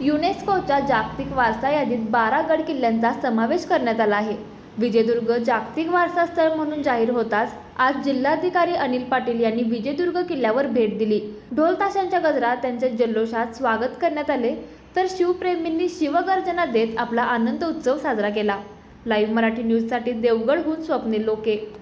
युनेस्कोच्या जागतिक वारसा यादीत बारा गड किल्ल्यांचा समावेश करण्यात आला आहे. विजयदुर्ग जागतिक वारसा स्थळ म्हणून जाहीर होताच आज जिल्हाधिकारी अनिल पाटील यांनी विजयदुर्ग किल्ल्यावर भेट दिली. ढोल ताशांच्या गजरात त्यांचे जल्लोषात स्वागत करण्यात आले तर शिवप्रेमींनी शिवगर्जना देत आपला आनंद उत्सव साजरा केला. लाईव्ह मराठी न्यूजसाठी देवगडहून स्वप्नील लोके.